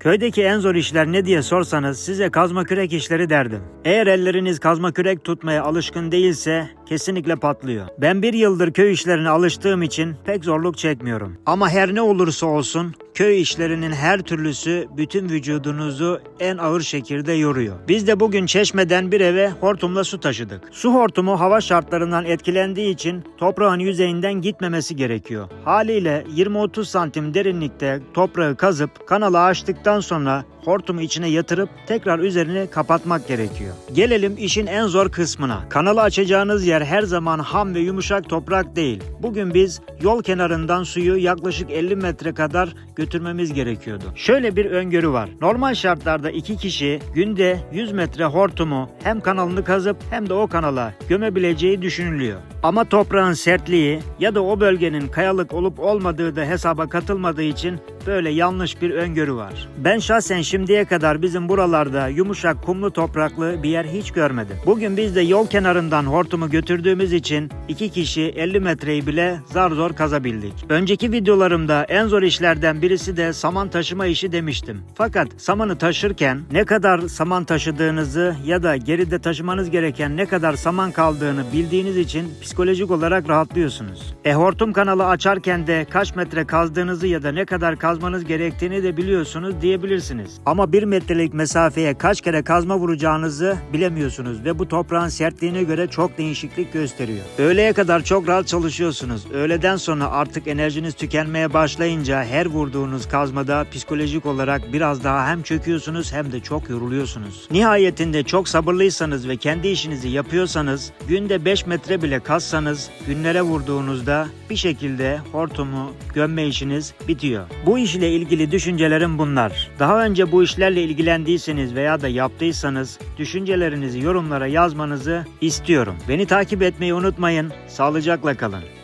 Köydeki en zor işler ne diye sorsanız size kazma kürek işleri derdim. Eğer elleriniz kazma kürek tutmaya alışkın değilse kesinlikle patlıyor. Ben bir yıldır köy işlerine alıştığım için pek zorluk çekmiyorum. Ama her ne olursa olsun köy işlerinin her türlüsü bütün vücudunuzu en ağır şekilde yoruyor. Biz de bugün Çeşme'den bir eve hortumla su taşıdık. Su hortumu hava şartlarından etkilendiği için toprağın yüzeyinden gitmemesi gerekiyor. Haliyle 20-30 santim derinlikte toprağı kazıp kanalı açtıktan sonra hortumu içine yatırıp tekrar üzerini kapatmak gerekiyor. Gelelim işin en zor kısmına. Kanalı açacağınız yer her zaman ham ve yumuşak toprak değil. Bugün biz yol kenarından suyu yaklaşık 50 metre kadar götürmemiz gerekiyordu. Şöyle bir öngörü var. Normal şartlarda iki kişi günde 100 metre hortumu hem kanalını kazıp hem de o kanala gömebileceği düşünülüyor. Ama toprağın sertliği ya da o bölgenin kayalık olup olmadığı da hesaba katılmadığı için böyle yanlış bir öngörü var. Ben şahsen şimdiye kadar bizim buralarda yumuşak kumlu topraklı bir yer hiç görmedim. Bugün biz de yol kenarından hortumu götürdüğümüz için iki kişi 50 metreyi bile zar zor kazabildik. Önceki videolarımda en zor işlerden birisi de saman taşıma işi demiştim. Fakat samanı taşırken ne kadar saman taşıdığınızı ya da geride taşımanız gereken ne kadar saman kaldığını bildiğiniz için psikolojik olarak rahatlıyorsunuz. E hortum kanalı açarken de kaç metre kazdığınızı ya da ne kadar kazmanız gerektiğini de biliyorsunuz diyebilirsiniz. Ama bir metrelik mesafeye kaç kere kazma vuracağınızı bilemiyorsunuz ve bu toprağın sertliğine göre çok değişiklik gösteriyor. Öğleye kadar çok rahat çalışıyorsunuz. Öğleden sonra artık enerjiniz tükenmeye başlayınca her vurduğunuz kazmada psikolojik olarak biraz daha hem çöküyorsunuz hem de çok yoruluyorsunuz. Nihayetinde çok sabırlıysanız ve kendi işinizi yapıyorsanız günde 5 metre bile kazsanız günlere vurduğunuzda bir şekilde hortumu gömme işiniz bitiyor. Bu iş ile ilgili düşüncelerim bunlar. Daha önce bu işlerle ilgilendiyseniz veya da yaptıysanız düşüncelerinizi yorumlara yazmanızı istiyorum. Beni takip etmeyi unutmayın. Sağlıcakla kalın.